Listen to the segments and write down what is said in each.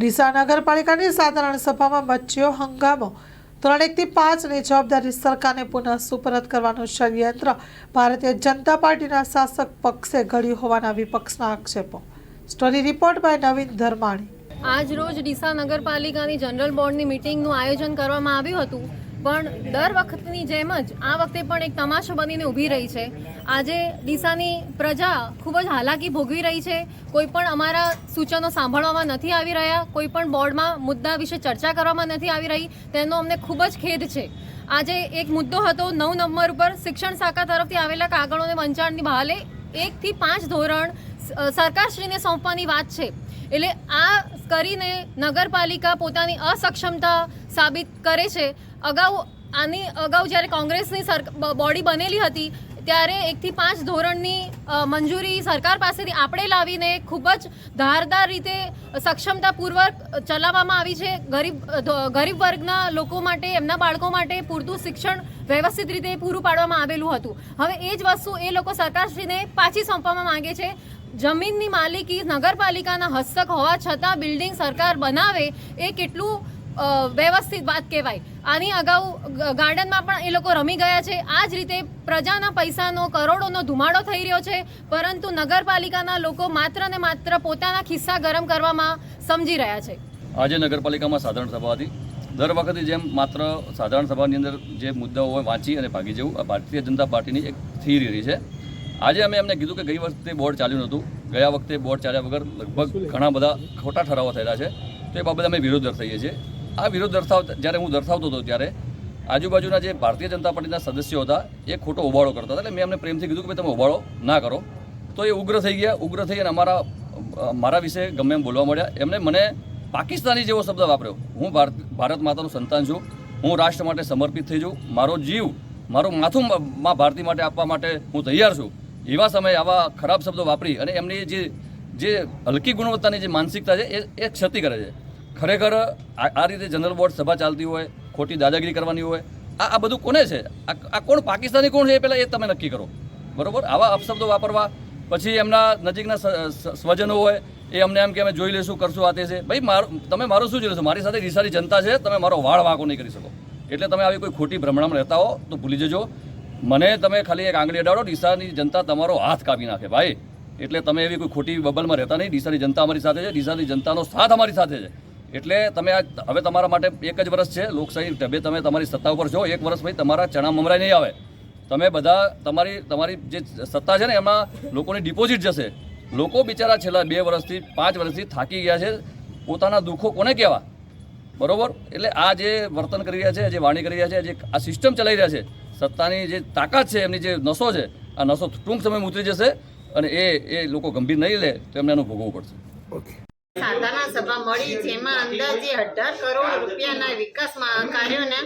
ડીસા નગરપાલિકાની સાધારણ સભામાં મચ્યો હંગામો. ત્રણ એકથી પાંચની જવાબદારી સરકારને પુનઃ સુપરત કરવાનું ષડયંત્ર. ભારતીય જનતા પાર્ટીના શાસક પક્ષે ઘડ્યું હોવાના વિપક્ષના આક્ષેપો. Story report by Navin Dharmani. આજ રોજ ડીસા નગરપાલિકાની જનરલ બોર્ડની મિટિંગનું આયોજન કરવામાં આવ્યું હતું. પણ દર વખતની જેમ જ આ વખતે પણ એક તમાશો બનીને ઊભી રહી છે. આજે ડીસાની પ્રજા ખૂબ જ હાલાકી ભોગવી રહી છે. કોઈ પણ અમારા સૂચનો સાંભળવામાં નથી આવી રહ્યા, કોઈ પણ બોર્ડમાં મુદ્દા વિશે ચર્ચા કરવામાં નથી આવી રહી, તેનો અમને ખૂબ જ ખેદ છે. આજે એક મુદ્દો હતો નવ નંબર ઉપર શિક્ષણ શાખા તરફથી આવેલા કાગળોને વંચાણની બહાલે એકથી પાંચ ધોરણ સરકારશ્રીને સોંપવાની વાત છે. એટલે આ કરીને નગરપાલિકા પોતાની અસક્ષમતા સાબિત કરે છે. અગાઉ આની અગાઉ જ્યારે કોંગ્રેસની બોડી બનેલી હતી, ત્યારે એકથી પાંચ ધોરણની મંજૂરી સરકાર પાસેથી આપણે લાવીને ખૂબ જ ધારદાર રીતે સક્ષમતાપૂર્વક ચલાવવામાં આવી છે. ગરીબ ગરીબ વર્ગના લોકો માટે, એમના બાળકો માટે પૂરતું શિક્ષણ વ્યવસ્થિત રીતે પૂરું પાડવામાં આવેલું હતું. હવે એ જ વસ્તુ એ લોકો સરકારશ્રીને પાછી સોંપવામાં માંગે છે. જમીનની માલિકી નગરપાલિકાના હસ્તક હોવા છતાં બિલ્ડિંગ સરકાર બનાવે એ કેટલું વ્યવસ્થિત વાત કહેવાય. આની અગાઉ ગાર્ડનમાં પણ એ લોકો રમી ગયા છે. આ જ રીતે પ્રજાના પૈસાનો કરોડોનો ધુમાડો થઈ રહ્યો છે, પરંતુ નગરપાલિકાના લોકો માત્ર ને માત્ર પોતાના ખિસ્સા ગરમ કરવામાં સમજી રહ્યા છે. આજે નગરપાલિકામાં સાધારણ સભા હતી. દર વખતે જેમ માત્ર સાધારણ સભાની અંદર જે મુદ્દાઓ હોય વાંચી અને ભાગી જવું, આ ભારતીય જનતા પાર્ટીની એક થિયરી છે. આજે અમે એમને કીધું કે ગઈ વખતે બોર્ડ ચાલ્યું નહોતું. ગયા વખતે બોર્ડ ચાલ્યા વગર લગભગ ઘણા બધા ખોટા ઠરાવો થયેલા છે. તો એ બાબતે અમે વિરોધ દર્શાવીએ છીએ. આ વિરોધ દર્શાવ જ્યારે હું દર્શાવતો હતો ત્યારે આજુબાજુના જે ભારતીય જનતા પાર્ટીના સદસ્યો હતા, એ ખોટો ઉબાળો કરતા હતા. એટલે મેં એમને પ્રેમથી કીધું કે તમે ઉબાળો ના કરો. તો એ ઉગ્ર થઈ ગયા. ઉગ્ર થઈ અને અમારા, મારા વિશે ગમે એમ બોલવા મળ્યા એમને મને પાકિસ્તાની જેવો શબ્દ વાપર્યો. હું ભારત ભારત માતાનું સંતાન છું. હું રાષ્ટ્ર માટે સમર્પિત થઈ છું મારો જીવ, મારું માથું માં ભારતી માટે આપવા માટે હું તૈયાર છું. એવા સમયે આવા ખરાબ શબ્દો વાપરી અને એમની જે જે હલકી ગુણવત્તાની જે માનસિકતા છે, એ એ ક્ષતિ કરે છે. ખરેખર આ રીતે જનરલ બોર્ડ સભા ચાલતી હોય, ખોટી દાદાગીરી કરવાની હોય, આ આ બધું કોને છે? આ કોણ પાકિસ્તાની કોણ છે એ પહેલાં એ તમે નક્કી કરો. બરાબર? આવા અપશબ્દો વાપરવા, પછી એમના નજીકના સ્વજનો હોય, એ અમને એમ કે અમે જોઈ લઈશું, કરશું આ તે છે. ભાઈ, મારું, તમે મારું શું જોઈ લેશો મારી સાથે ડીસાની જનતા છે, તમે મારો વાળ વાંકો નહીં કરી શકો. એટલે તમે આવી કોઈ ખોટી ભ્રમણામાં રહેતા હો, તો ભૂલી જજો. મને તમે ખાલી એક આંગળી અડાડો, ડીસાની જનતા તમારો હાથ કાપી નાખે ભાઈ. એટલે તમે એવી કોઈ ખોટી બબલમાં રહેતા નહીં. ડીસાની જનતા અમારી સાથે છે, ડીસાની જનતાનો સાથ અમારી સાથે છે. એટલે તમે આ હવે તમારા માટે એક જ વર્ષ છે, લોકશાહી ઢબે તમે તમારી સત્તા ઉપર છો. એક વર્ષ પછી તમારા ચણા મમરાય નહીં આવે. તમે બધા તમારી તમારી જે સત્તા છે ને, એમાં લોકોની ડિપોઝિટ જશે. લોકો બિચારા છેલ્લા બે વર્ષથી, પાંચ વર્ષથી થાકી ગયા છે. પોતાના દુઃખો કોને કહેવા? બરોબર? એટલે આ જે વર્તન કરી રહ્યા છે, જે વાણી કરી રહ્યા છે, જે આ સિસ્ટમ ચલાવી રહ્યા છે સત્તાની જે તાકાત છે એમની જે નસો છે આ નસો ટૂંક સમયમાં ઉતરી જશે અને એ એ લોકો ગંભીર નહીં લે તો એમને એનું ભોગવવું પડશે. સાધારણ સભા મળી જેમાં અંદાજે અઢાર કરોડ રૂપિયાના વિકાસમાં કાર્યોને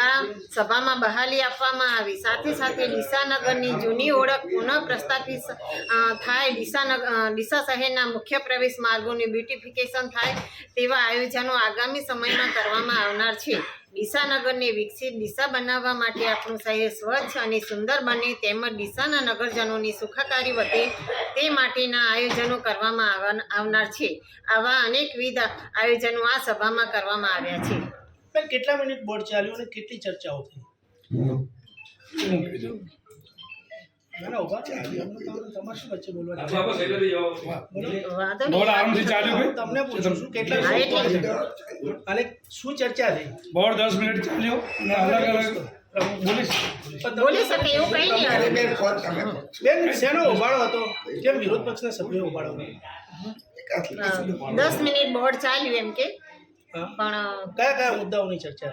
આ સભામાં બહાલી આપવામાં આવી. સાથે સાથે ડીસાનગરની જૂની ઓળખ પુનઃ પ્રસ્થાપિત થાય ડીસાનગર ડીસા શહેરના મુખ્ય પ્રવેશ માર્ગોની બ્યુટિફિકેશન થાય તેવા આયોજનો આગામી સમયમાં કરવામાં આવનાર છે. ડીસાનગરને વિકસિત દિશા બનાવવા માટે આપણું શહેર સ્વચ્છ અને સુંદર બને તેમજ ડીસાના નગરજનોની સુખાકારી વધે તે માટેના આયોજનો કરવામાં આવનાર છે. આવા અનેકવિધ આયોજનો આ સભામાં કરવામાં આવ્યા છે. કેટલા મિનિટ બોર્ડ ચાલ્યું અને કેટલી ચર્ચાઓ થઈ? અને શું ચર્ચા થઈ બોર્ડ દસ મિનિટ ચાલ્યો. અને અલગ અલગ. બોલીશ પણ તમે- બોલી શકે એવું કંઈ નહીં બેન શેનો ઉભાડો હતો? કેમ વિરોધ પક્ષના સભ્યો ઉભાડો દસ મિનિટ બોર્ડ ચાલ્યું એમ કે? પણ કયા કયા મુદ્દાઓની ચર્ચા?